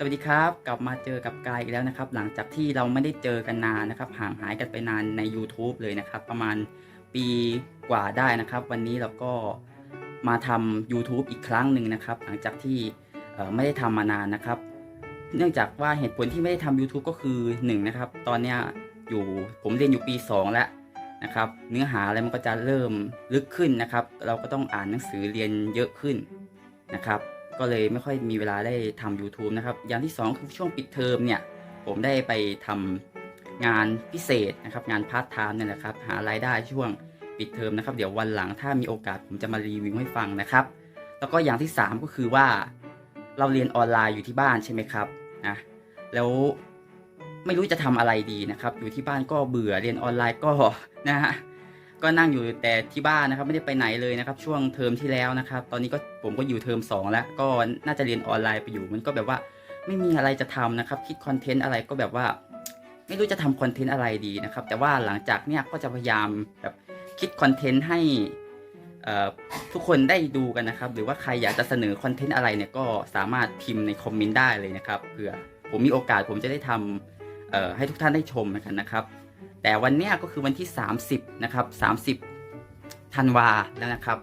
สวัสดีครับกลับมาเจอกับกายอีกแล้วนะครับ หลังจากที่เราไม่ได้เจอกันนานนะครับ ห่างหายกันไปนานใน YouTube เลยนะครับ ประมาณปีกว่าได้นะครับ วันนี้เราก็มาทำ YouTube อีกครั้งหนึ่งนะครับ หลังจากที่ไม่ได้ทำมานานนะครับ เนื่องจากว่าเหตุผลที่ไม่ได้ทำ YouTube ก็คือ1นะครับ ตอนนี้อยู่ผมเรียนอยู่ปี 2 แล้วนะครับ เนื้อหาอะไรมันก็จะเริ่มลึกขึ้นนะครับ เราก็ต้องอ่านหนังสือเรียนเยอะขึ้นนะครับ ก็เลยไม่ค่อยมีเวลาได้ทำ YouTube นะครับ อย่างที่ 2 คือช่วงปิดเทอมเนี่ย ผมได้ไปทำงานพิเศษนะครับ งานพาร์ทไทม์เนี่ยแหละครับ หารายได้ช่วงปิดเทอมนะครับ เดี๋ยววันหลังถ้ามีโอกาสผมจะมารีวิวให้ฟังนะครับ แล้วก็อย่างที่ 3 ก็คือว่าเราเรียนออนไลน์อยู่ที่บ้านใช่ไหมครับนะแล้วไม่รู้จะทำอะไรดีนะครับ อยู่ที่บ้านก็เบื่อเรียนออนไลน์ก็นะฮะ ก็นั่งอยู่แต่ที่บ้านนะครับ ไม่ได้ไปไหนเลยนะครับ ช่วงเทอมที่แล้วนะครับ ตอนนี้ก็ผมก็อยู่เทอม2แล้วก็น่าจะเรียนออนไลน์ไปอยู่ มันก็แบบว่าไม่มีอะไรจะทำนะครับ คิดคอนเทนต์อะไรก็แบบว่า ไม่รู้จะทำคอนเทนต์อะไรดีนะครับ แต่ว่าหลังจากเนี้ยก็จะพยายามแบบคิดคอนเทนต์ให้ทุกคนได้ดูกันนะครับ หรือว่าใครอยากจะเสนอคอนเทนต์อะไรเนี่ยก็สามารถพิมพ์ในคอมเมนต์ได้เลยนะครับเผื่อผมมีโอกาสผมจะได้ทำให้ทุกท่านได้ชมกันนะครับ แต่วันเนี้ยก็คือวันที่ 30นะครับ30ธันวาแล้วนะครับ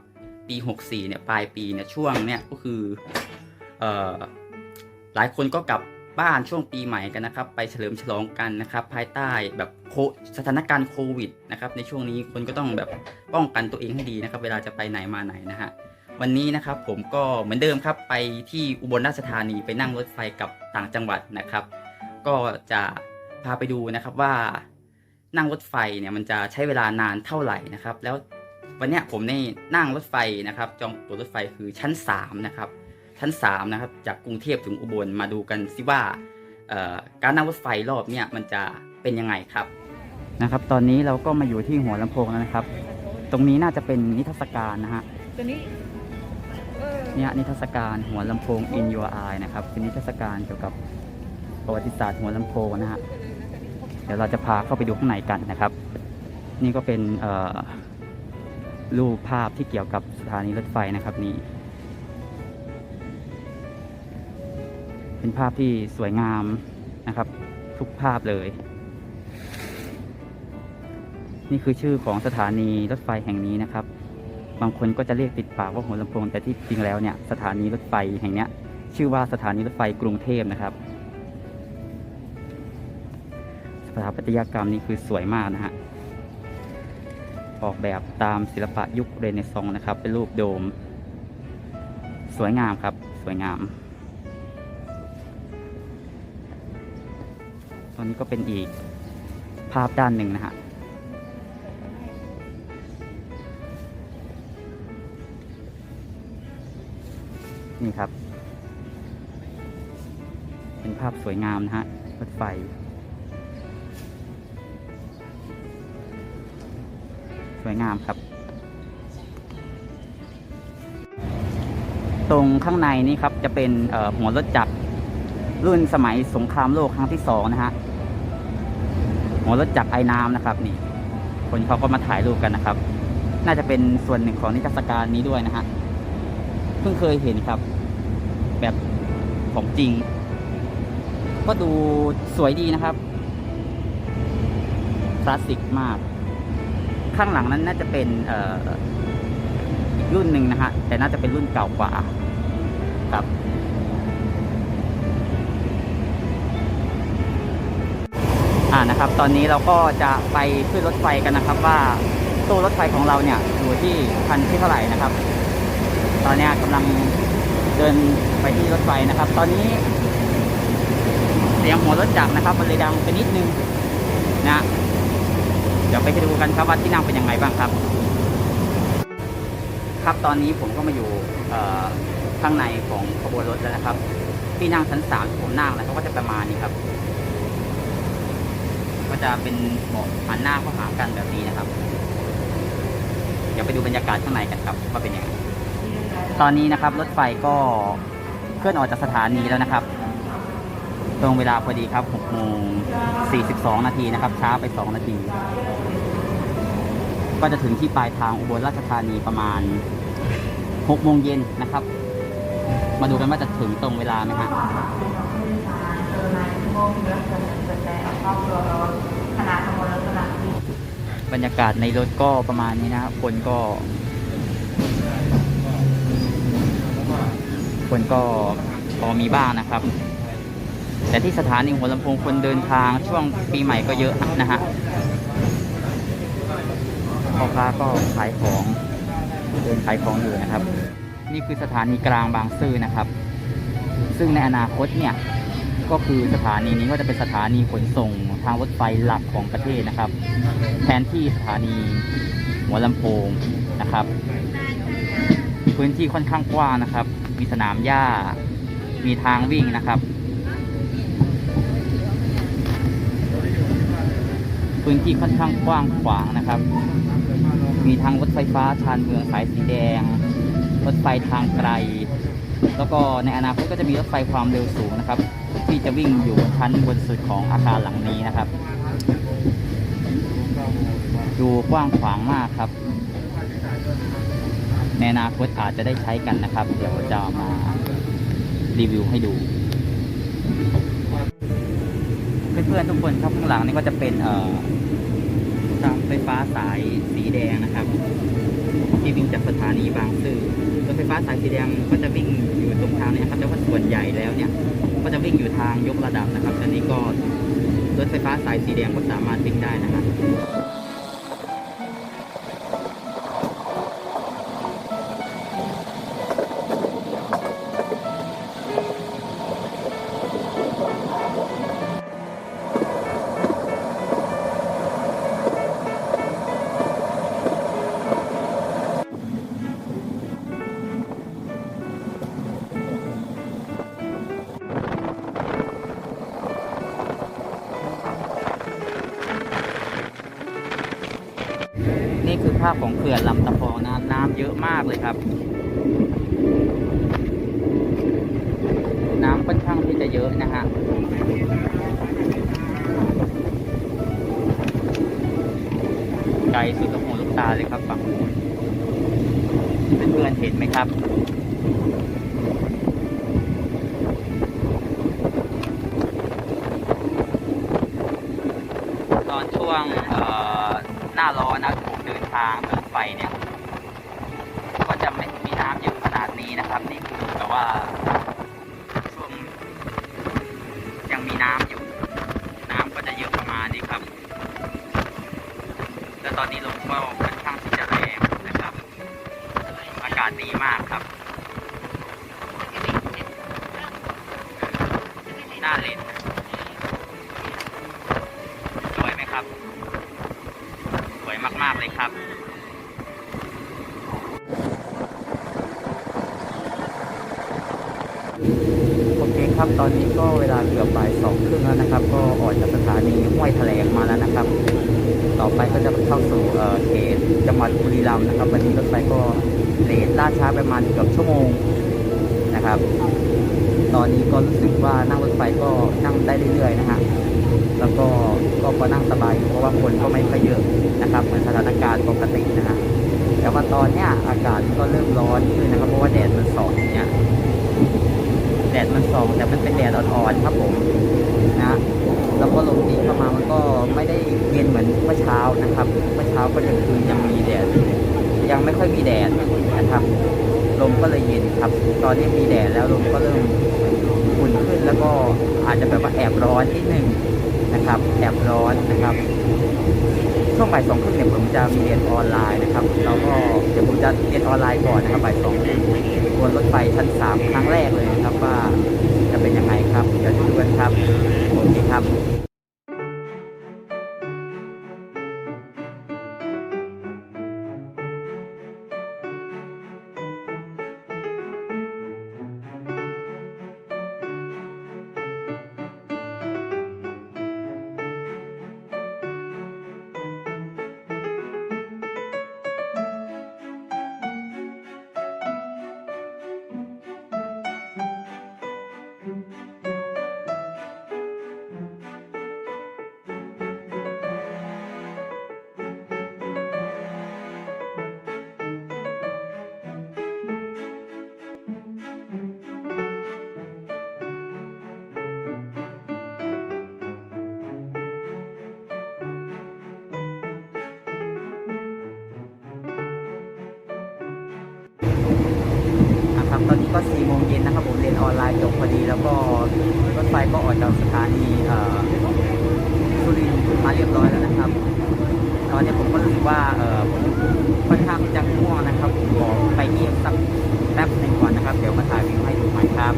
ปี 64เนี่ยปลายปีเนี่ยช่วงเนี่ยก็คือเอ่อหลายคนก็กลับบ้านช่วงปีใหม่กันนะครับ ไปเฉลิมฉลองกันนะครับ ภายใต้แบบสถานการณ์โควิดนะครับ ในช่วงนี้คนก็ต้องแบบป้องกันตัวเองให้ดีนะครับ เวลาจะไปไหนมาไหนนะฮะวันนี้นะครับผมก็เหมือนเดิมครับไปที่อุบลราชธานีไปนั่งรถไฟกับต่างจังหวัดนะครับ ก็จะพาไปดูนะครับว่า นั่งรถไฟเนี่ยมันจะใช้เวลานานเท่าไหร่นะครับ แล้ววันเนี้ยผมได้นั่งรถไฟนะครับ จองตั๋วรถไฟคือชั้น3นะครับชั้น3นะครับจากกรุงเทพถึงอุบลมาดูกันสิว่าเอ่อการนั่งรถไฟรอบเนี่ยมันจะเป็นยังไงครับนะครับ ตอนนี้เราก็มาอยู่ที่หัวลำโพงแล้วนะครับ ตรงนี้น่าจะเป็นนิทรรศการนะฮะตัวนี้เออเนี่ยนิทรรศการหัวลำโพง in your eye นะครับเป็นนิทรรศการเกี่ยวกับประวัติศาสตร์หัวลำโพงนะฮะ เดี๋ยวเราจะพาเข้าไปดูข้างในกันนะครับ นี่ก็เป็นรูปภาพที่เกี่ยวกับสถานีรถไฟนะครับนี่เป็นภาพที่สวยงามนะครับ ทุกภาพเลย นี่คือชื่อของสถานีรถไฟแห่งนี้นะครับ บางคนก็จะเรียกติดปากว่าหัวลำโพงแต่ที่จริงแล้วเนี่ยสถานีรถไฟแห่งนี้ชื่อว่าสถานีรถไฟกรุงเทพนะครับ ถาปัตยกรรมนี่คือสวยมากนะฮะ ออกแบบตามศิลปะยุคเรเนซองส์นะครับ เป็นรูปโดม สวยงามครับ สวยงาม ตอนนี้ก็เป็นอีกภาพด้านหนึ่งนะฮะนี่ครับ เป็นภาพสวยงามนะฮะรถไฟ วยงามครับ ตรงข้างในนี่ครับจะเป็นหัวรถจักรรุ่นสมัยสงครามโลกครั้งที่สองนะฮะหัวรถจักรไอ้น้ำนะครับนี่คนเขาก็มาถ่ายรูปกันนะครับ น่าจะเป็นส่วนหนึ่งของนิทรรศการนี้ด้วยนะฮะเพิ่งเคยเห็นครับ แบบของจริง ก็ดูสวยดีนะครับคลาสสิกมาก ข้างหลังนั้นน่าจะเป็นเอ่ออีกรุ่นหนึ่งนะฮะ แต่น่าจะเป็นรุ่นเก่ากว่าครับอ่านะครับ ตอนนี้เราก็จะไปขึ้นรถไฟกันนะครับ ว่าตู้รถไฟของเราเนี่ยอยู่ที่พันที่เท่าไหร่นะครับ ตอนนี้ยกำลังเดินไปที่รถไฟนะครับ ตอนนี้ เสียงหัวรถจักรนะครับมันเลยดังไปนิดนึงนะ เดี๋ยวไปดูกันครับว่าที่นั่งเป็นยังไงบ้างครับ ครับตอนนี้ผมก็มาอยู่ข้างในของขบวนรถแล้วนะครับ ที่นั่งชั้นสามที่ผมนั่งนะครับก็จะประมาณนี้ครับ ก็จะเป็นเบาะหันหน้าเข้าหากันแบบนี้นะครับ เดี๋ยวไปดูบรรยากาศข้างในกันครับว่าเป็นยังไงตอนนี้นะครับรถไฟก็เคลื่อนออกจากสถานีแล้วนะครับ ตรงเวลาพอดีครับ6โมง42 นาทีนะครับ ช้าไป 2 นาที ก็จะถึงที่ปลายทางอุบลราชธานีประมาณ6โมงเย็นนะครับ มาดูกันว่าจะถึงตรงเวลาไหมฮะวงถึงลักษณะแสดงครอบบรรยากาศในรถก็ประมาณนี้นะครับคนก็คนก็พอมีบ้างนะครับ แต่ที่สถานีหัวลำโพงคนเดินทางช่วงปีใหม่ก็เยอะนะฮะพ่อค้าก็ขายของเดินขายของอยู่นะครับ นี่คือสถานีกลางบางซื่อนะครับ ซึ่งในอนาคตเนี่ยก็คือสถานีนี้ก็จะเป็นสถานีขนส่งทางรถไฟหลักของประเทศนะครับ แทนที่สถานีหัวลำโพงนะครับ พื้นที่ค่อนข้างกว้างนะครับ มีสนามหญ้า มีทางวิ่งนะครับ พื้นที่ค่อนข้างกว้างขวางนะครับ มีทางรถไฟฟ้าชานเมืองสายสีแดง รถไฟทางไกล แล้วก็ในอนาคตก็จะมีรถไฟความเร็วสูงนะครับ ที่จะวิ่งอยู่ชั้นบนสุดของอาคารหลังนี้นะครับ ดูกว้างขวางมากครับ ในอนาคตอาจจะได้ใช้กันนะครับ เดี๋ยวจะมารีวิวให้ดู พื่อนๆทุกคนครับข้างหลังนี่ก็จะเป็นเอ่อทางไฟฟ้าสายสีแดงนะครับที่วิ่งจากสถานีบางซื่อรถไฟฟ้าสายสีแดงก็จะวิ่งอยู่ตรงทางนี้นะครับแต่ว่าส่วนใหญ่แล้วเนี่ย ก็จะวิ่งอยู่ทางยกระดับนะครับตอนนี้ก็รถไฟฟ้าสายสีแดงก็สามารถวิ่งได้นะครับ คือภาพของเขื่อนลำตะพองนะน้ำเยอะมากเลยครับ น้ำค่อนข้างที่จะเยอะนะฮะไกลสุดลูกหูลูกตาเลยครับฝั่งนู้นเพื่อนๆเห็นไหมครับตอนช่วงเอ่อหน้าร้อนนะผมเดินทางรถไฟ เนี่ย ก็จะไม่มีน้ำเยอะขนาดนี้นะครับ นี่คือแบบว่าช่วงยังมีน้ำอยู่ น้ำก็จะเยอะประมาณนี้ครับ แล้วตอนนี้ลมก็ค่อนข้างที่จะแรงนะครับ อากาศดีมากครับน่าเล่น สวยไหมครับ สวยมาก ๆ เลยครับ โอเคครับ ตอนนี้ก็เวลาเกือบบ่ายสองครึ่ง แล้วนะครับ ก็ออกจากสถานีห้วยแถลงมาแล้วนะครับ ต่อไปก็จะเข้าสู่เขตจังหวัดบุรีรัมย์นะครับวันนี้รถไฟก็เลทล่าช้าประมาณเกือบชั่วโมงนะครับ ตอนนี้ก็รู้สึกว่านั่งรถไฟก็นั่งได้เรื่อยๆนะฮะแล้วก็ก็พอนั่งสบายเพราะว่าคนก็ไม่ค่อยเยอะนะครับเหมือนสถานการณ์ปกตินะฮะแต่ว่าตอนเนี้ยอากาศก็เริ่มร้อนขึ้นนะครับ เพราะว่าแดดมันส่องเนี่ยแดดมันส่องแต่มันเป็นแดดอ่อนๆครับผม นะ แล้วก็ลมตีเข้ามามันก็ไม่ได้เย็นเหมือนเมื่อเช้านะครับเมื่อเช้าก็ยังคือยังมีแดด ยังไม่ค่อยมีแดดนะครับ ลมก็เลยเย็นครับ ตอนนี้มีแดดแล้วลมก็เริ่มอุ่นขึ้นแล้วก็อาจจะแบบว่าแอบร้อนนิดนึง นะครับแอบร้อนนะครับ ช่วงบ่ายสองครึ่งเนี่ยผมจะมีเรียนออนไลน์นะครับแล้วก็เดี๋ยวผมจะเรียนออนไลน์ก่อนนะครับบ่ายสองครึ่งบนรถไฟชั้นสามครั้งแรกเลยนะครับว่าจะเป็นยังไงครับเดี๋ยวดูกันครับโอเคครับ ครับ ตอนนี้ก็4ี่โมงเย็นนะครับผมเรียนออนไลน์จบพอดี แล้วก็รถไฟก็ออกจากสถานีสุรินทร์มาเรียบร้อยแล้วนะครับ ตอนนี้ผมก็รู้สึกว่าผมค่อนข้างจะง่วงนะครับผมขอไปเงียบสักแป๊บหนึ่งก่อนนะครับ เดี๋ยวมาถ่ายวิวให้ดูใหม่ครับ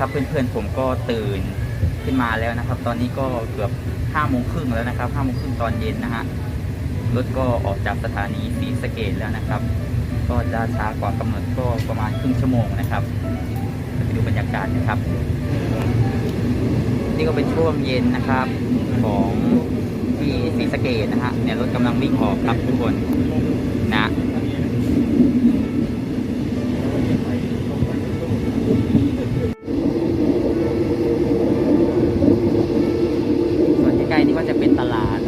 เอาละครับ เพื่อนๆผมก็ตื่นขึ้นมาแล้วนะครับ ตอนนี้ก็เกือบห้าโมงครึ่งแล้วนะครับห้าโมงครึ่งตอนเย็นนะฮะรถก็ออกจากสถานีศรีสะเกดแล้วนะครับ ก็จะช้ากว่ากำหนดก็ประมาณครึ่งชั่วโมงนะครับไปดูบรรยากาศนะครับ นี่ก็เป็นช่วงเย็นนะครับของที่ศรีสะเกดนะฮะเนี่ยรถกำลังวิ่งออกครับทุกคนนะ ส่ว นใกล้ๆนี่ก็จะเป็นตลาด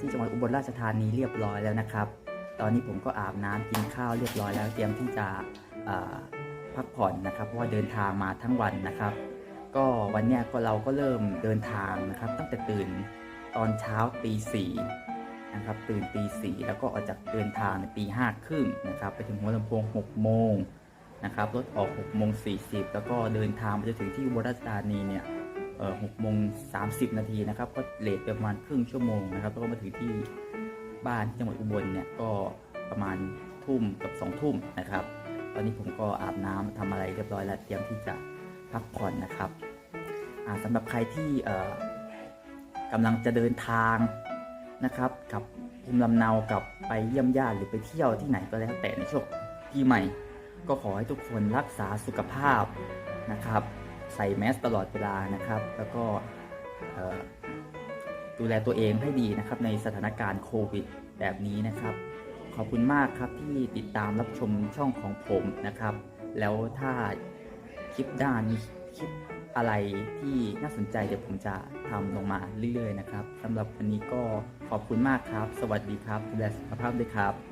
ที่จังหวัดอุบลราชธานีเรียบร้อยแล้วนะครับ ตอนนี้ผมก็อาบน้ำกินข้าวเรียบร้อยแล้ว เตรียมที่จะพักผ่อนนะครับ เพราะว่าเดินทางมาทั้งวันนะครับ ก็วันนี้ก็เราก็เริ่มเดินทางนะครับ ตั้งแต่ตื่นตอนเช้าตีสี่นะครับ ตื่นตีสี่แล้วก็ออกจากเดินทางในตีห้าครึ่งนะครับ ไปถึงหัวลำโพงหกโมงนะครับรถออกหกโมงสี่สิบแล้วก็เดินทางไปจนถึงที่อุบลราชธานีเนี่ย หกโมงสามสิบนาทีนะครับ ก็เลทประมาณครึ่งชั่วโมงนะครับแล้วก็มาถึงที่บ้านที่จังหวัดอุบลเนี่ยก็ประมาณทุ่มกับสองทุ่มนะครับ ตอนนี้ผมก็อาบน้ำทำอะไรเรียบร้อยแล้วเตรียมที่จะพักผ่อนนะครับอ่าสำหรับใครที่เอ่อกำลังจะเดินทางนะครับกับภูมิลำเนากับไปเยี่ยมญาติหรือไปเที่ยวที่ไหนก็แล้วแต่ในช่วงปีใหม่ ก็ขอให้ทุกคนรักษาสุขภาพนะครับ ส่แมสตลอดเวลานะครับ แล้วก็ดูแลตัวเองให้ดีนะครับ ในสถานการณ์โควิด แบบนี้นะครับ ขอบคุณมากครับที่ติดตามรับชมช่องของผมนะครับ แล้วถ้าคลิปด้านมีคลิปอะไรที่น่าสนใจเดี๋ยวผมจะทำลงมาเรื่อยๆนะครับสำหรับวันนี้ก็ขอบคุณมากครับ สวัสดีครับดูแลสุขภาพด้วยครับ